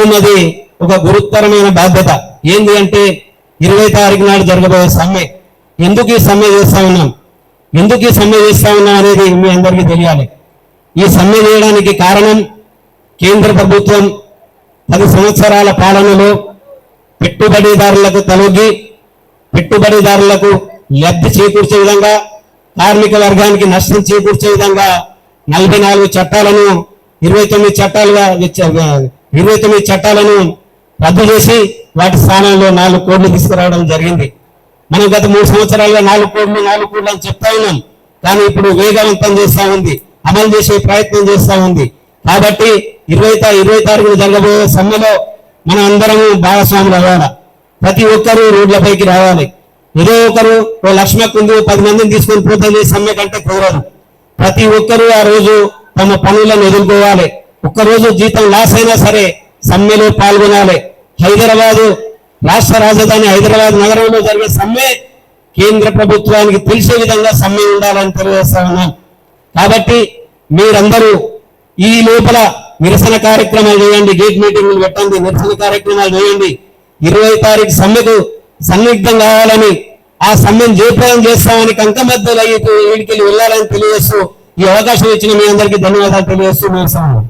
ముందున్నది ఒక గురుతరమైన బాధ్యత. ఏంది అంటే ఇరవై తారీఖు నాడు జరగబోయే సమ్మె. ఎందుకు ఈ సమ్మె చేస్తా ఉన్నాం? ఎందుకు ఈ సమ్మె చేస్తా ఉన్నాం అనేది మీ అందరికీ తెలియాలి. ఈ సమ్మె చేయడానికి కారణం కేంద్ర ప్రభుత్వం పది సంవత్సరాల పాలనలో పెట్టుబడిదారులకు తలొగ్గి పెట్టుబడిదారులకు లబ్ధి చేకూర్చే విధంగా కార్మిక వర్గానికి నష్టం చేకూర్చే విధంగా నలభై నాలుగు చట్టాలను ఇరవై తొమ్మిది చట్టాలుగా ఇరవై తొమ్మిది చట్టాలను రద్దు చేసి వాటి స్థానంలో నాలుగు కోడ్లు తీసుకురావడం జరిగింది. మనం గత మూడు సంవత్సరాలుగా నాలుగు కోడ్లు నాలుగు కోడ్లు అని చెప్తా ఉన్నాం. కానీ ఇప్పుడు వేగవంతం చేస్తూ ఉంది. అమలు చేసే ప్రయత్నం చేస్తూ ఉంది. కాబట్టి ఇరవై ఇరవై తారీఖున జరగబోయే సమ్మెలో మనం అందరము భాగస్వాములు అవ్వాలి. ప్రతి ఒక్కరూ రోడ్లపైకి రావాలి. ఏదో ఒకరు ఓ లక్ష్మకు ఉంది పది మందిని తీసుకొని పోతుంది సమ్మె కంటే కుదరదు. ప్రతి ఒక్కరూ ఆ రోజు తమ పనులను ఎదుర్కోవాలి. ఒక్కరోజు జీతం లాస్ అయినా సరే సమ్మెలో పాల్గొనాలి. హైదరాబాదు రాష్ట్ర రాజధాని హైదరాబాద్ నగరంలో జరిగే సమ్మె కేంద్ర ప్రభుత్వానికి తెలిసే విధంగా సమ్మె ఉండాలని తెలియజేస్తా ఉన్నాం. కాబట్టి మీరందరూ ఈ లోపల నిరసన కార్యక్రమాలు చేయండి. గేట్ మీటింగ్లు పెట్టండి. నిరసన కార్యక్రమాలు చేయండి. ఇరవై తారీఖు సమ్మెకు సన్నిగ్ధం కావాలని ఆ సమ్మెను జయప్రదం చేస్తామని కంకమద్దలు అయ్యి వీడికి వెళ్ళాలని తెలియజేస్తూ ఈ అవకాశం ఇచ్చిన మీ అందరికీ ధన్యవాదాలు తెలియజేస్తూ ముగిస్తాను.